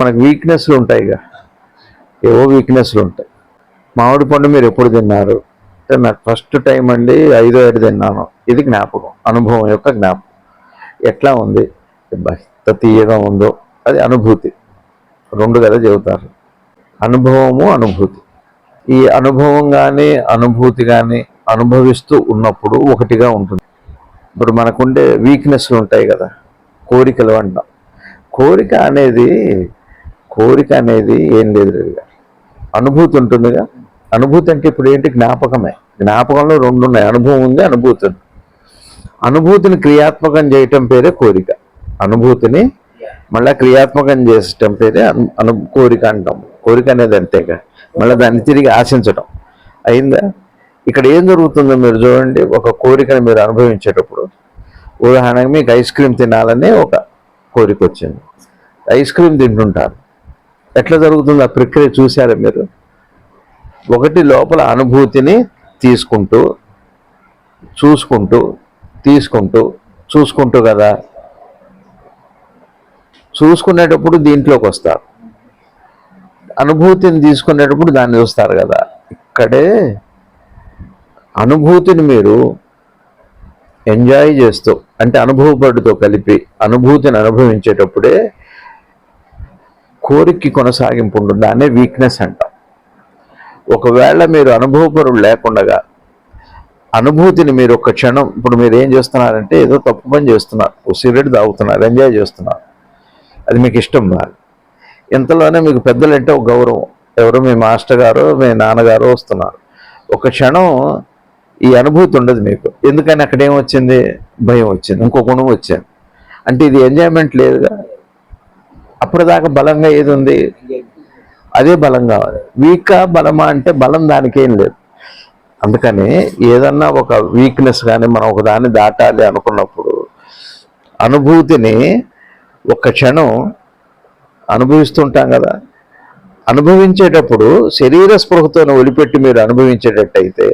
మనకు వీక్నెస్లు ఉంటాయి ఇక. ఏవో వీక్నెస్లు ఉంటాయి. మామిడి పండు మీరు ఎప్పుడు తిన్నారు? అంటే నాకు ఫస్ట్ టైం అండి ఐదో ఏడు తిన్నాను. ఇది జ్ఞాపకం అనుభవం యొక్క జ్ఞాపకం. ఎట్లా ఉంది? అబ్బా, ఎంత తీయగా ఉందో. అది అనుభూతి. రెండు కదా చెబుతారు. అనుభవము అనుభూతి. ఈ అనుభవం కానీ అనుభూతి కానీ అనుభవిస్తూ ఉన్నప్పుడు ఒకటిగా ఉంటుంది. ఇప్పుడు మనకుండే వీక్నెస్లు ఉంటాయి కదా. కోరికలు అంటాం. కోరిక అనేది కోరిక అనేది ఏం లేదు రవి గారు. అనుభూతి ఉంటుందిగా. అనుభూతి అంటే ఇప్పుడు ఏంటి? జ్ఞాపకమే. జ్ఞాపకంలో రెండు ఉన్నాయి. అనుభవం ఉంది అనుభూతి ఉంది. అనుభూతిని క్రియాత్మకం చేయటం పేరే కోరిక. అనుభూతిని మళ్ళీ క్రియాత్మకం చేసటం పేరే అను కోరిక అంటాం. కోరిక అనేది అంతేగా. మళ్ళీ దాన్ని తిరిగి ఆశించటం. అయిందా? ఇక్కడ ఏం జరుగుతుందో మీరు చూడండి. ఒక కోరికను మీరు అనుభవించేటప్పుడు ఉదాహరణకు మీకు ఐస్ క్రీమ్ తినాలనే ఒక కోరిక వచ్చింది. ఐస్ క్రీమ్ తింటుంటారు. ఎట్లా జరుగుతుంది ఆ ప్రక్రియ చూసారా మీరు? ఒకటి లోపల అనుభూతిని తీసుకుంటూ చూసుకుంటూ తీసుకుంటూ చూసుకుంటూ కదా? చూసుకునేటప్పుడు దీంట్లోకి వస్తారు. అనుభూతిని తీసుకునేటప్పుడు దాన్ని చూస్తారు కదా? ఇక్కడే అనుభూతిని మీరు ఎంజాయ్ చేస్తూ అంటే అనుభవపడుతో కలిపి అనుభూతిని అనుభవించేటప్పుడే కోరికకి కొనసాగింపు ఉంటుంది దాన్నే వీక్నెస్ అంటాం. ఒకవేళ మీరు అనుభవపరులు లేకుండా అనుభూతిని మీరు ఒక క్షణం ఇప్పుడు మీరు ఏం చేస్తున్నారంటే ఏదో తప్పు పని చేస్తున్నారు. ఓ సిగరెట్ తాగుతున్నారు ఎంజాయ్ చేస్తున్నారు. అది మీకు ఇష్టం మరి ఇంతలోనే మీకు పెద్దలంటే ఒక గౌరవం. ఎవరు మీ మాస్టర్ గారు మీ నాన్నగారు వస్తున్నారు. ఒక క్షణం ఈ అనుభూతి ఉండదు మీకు. ఎందుకని అక్కడ ఏమొచ్చింది భయం వచ్చింది. ఇంకో గుణం వచ్చింది. అంటే ఇది ఎంజాయ్మెంట్ లేదుగా. అప్పటిదాకా బలంగా ఏది ఉంది? అదే బలం కావాలి. వీక్గా బలమా అంటే బలం దానికేం లేదు. అందుకని ఏదన్నా ఒక వీక్నెస్ కానీ మనం ఒకదాన్ని దాటాలి అనుకున్నప్పుడు అనుభూతిని ఒక్క క్షణం అనుభవిస్తుంటాం కదా. అనుభవించేటప్పుడు శరీర స్పృహతో వదిలిపెట్టి మీరు అనుభవించేటట్టయితే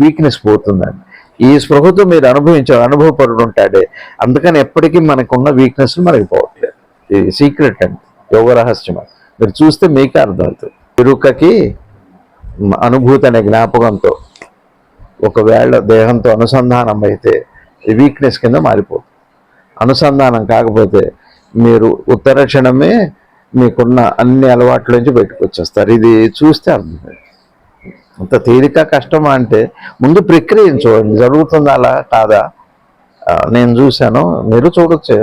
వీక్నెస్ పోతుందండి. ఈ స్పృహతో మీరు అనుభవించే అనుభవపరుడు ఉంటాడే. అందుకని ఎప్పటికీ మనకున్న వీక్నెస్ మనకి పోవట్లేదు సీక్రెట్ అండి యోగ రహస్యం మీరు చూస్తే మీకే అర్థమవుతుంది. ఎరుకకి అనుభూతి అనే జ్ఞాపకంతో ఒకవేళ దేహంతో అనుసంధానం అయితే వీక్నెస్ కింద మారిపోతుంది. అనుసంధానం కాకపోతే మీరు ఉత్తర క్షణమే మీకున్న అన్ని అలవాట్ల నుంచి బయటకు వచ్చేస్తారు. ఇది చూస్తే అర్థం అంత తేలిక కష్టమా అంటే ముందు ప్రక్రియను చూడండి. జరుగుతుందా అలా కాదా? నేను చూశాను. మీరు చూడొచ్చు.